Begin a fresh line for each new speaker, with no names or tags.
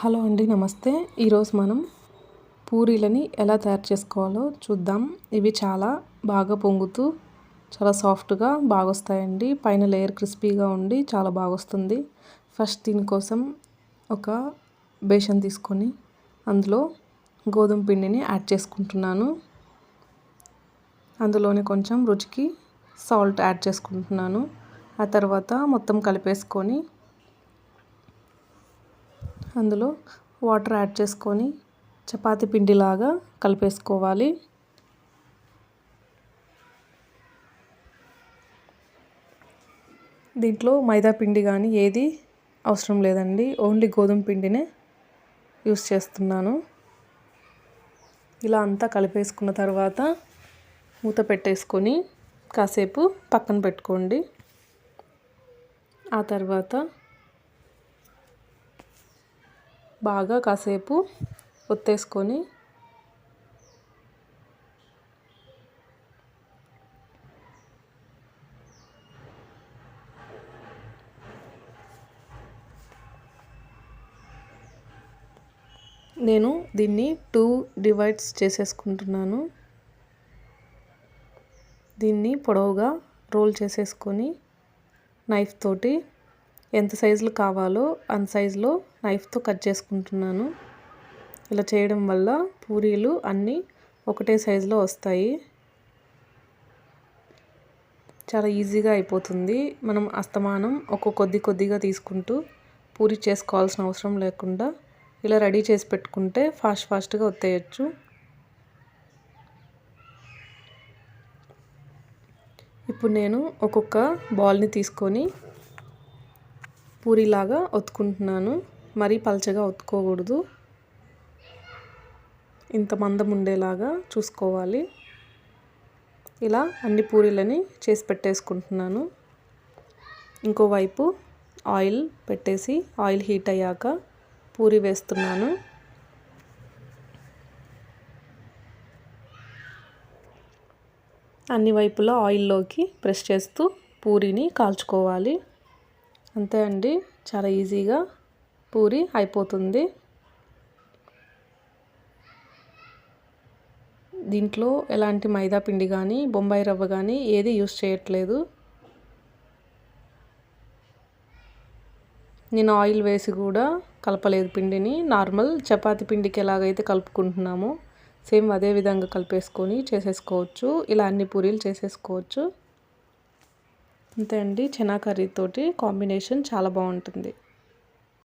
Hello అండి నమస్తే. ఈరోజు మనం పూరీలని ఎలా తయారు చేసుకోవాలో చూద్దాం. ఇవి చాలా బాగా పొంగుతూ చాలా సాఫ్ట్గా బాగా వస్తాయండి పైన లేయర్ క్రిస్పీగా ఉండి చాలా బాగా వస్తుంది ఫస్ట్ దీనికోసం ఒక బేషన్ తీసుకొని అందులో గోధుమ పిండిని యాడ్ చేసుకుంటున్నాను. అందులోనే కొంచెం రుచికి సాల్ట్ యాడ్ చేసుకుంటున్నాను. ఆ తర్వాత మొత్తం కలిపేసుకొని అందులో వాటర్ యాడ్ చేసుకొని చపాతి పిండిలాగా కలిపేసుకోవాలి. దీంట్లో మైదా పిండి కానీ ఏది అవసరం లేదండి. ఓన్లీ గోధుమ పిండినే యూస్ చేస్తున్నాను. ఇలా అంతా కలిపేసుకున్న తర్వాత మూత పెట్టేసుకొని కాసేపు పక్కన పెట్టుకోండి. ఆ తర్వాత బాగా కాసేపు ఒత్తేసుకొని నేను దీన్ని టూ డివైడ్స్ చేసేసుకుంటున్నాను. దీన్ని పొడవుగా రోల్ చేసేసుకొని నైఫ్ తోటి ఎంత సైజులు కావాలో అంత సైజులో నైఫ్తో కట్ చేసుకుంటున్నాను. ఇలా చేయడం వల్ల పూరీలు అన్నీ ఒకటే సైజులో వస్తాయి. చాలా ఈజీగా అయిపోతుంది. మనం అస్తమానం ఒక కొద్ది కొద్దిగా తీసుకుంటూ పూరి చేసుకోవాల్సిన అవసరం లేకుండా ఇలా రెడీ చేసి పెట్టుకుంటే ఫాస్ట్ ఫాస్ట్గా వచ్చేయచ్చు ఇప్పుడు నేను ఒక్కొక్క బాల్ని తీసుకొని పూరిలాగా ఒత్తుకుంటున్నాను. మరీ పలచగా ఒత్తుకోకూడదు. ఇంత మందం ఉండేలాగా చూసుకోవాలి. ఇలా అన్ని పూరీలని చేసి పెట్టేసుకుంటున్నాను. ఇంకోవైపు ఆయిల్ పెట్టేసి ఆయిల్ హీట్ అయ్యాక పూరి వేస్తున్నాను. అన్ని వైపులా ఆయిల్లోకి ప్రెస్ చేస్తూ పూరీని కాల్చుకోవాలి. అంతే అండి. చాలా ఈజీగా పూరి అయిపోతుంది. దీంట్లో ఎలాంటి మైదా పిండి కానీ బొంబాయి రవ్వ కానీ ఏది యూస్ చేయట్లేదు. నేను ఆయిల్ వేసి కూడా కలపలేదు పిండిని. నార్మల్ చపాతి పిండికి ఎలాగైతే కలుపుకుంటున్నామో సేమ్ అదే విధంగా కలిపేసుకొని చేసేసుకోవచ్చు. ఇలా అన్ని పూరీలు చేసేసుకోవచ్చు. అంతే అండి. చెనా కర్రీతోటి కాంబినేషన్ చాలా బాగుంటుంది.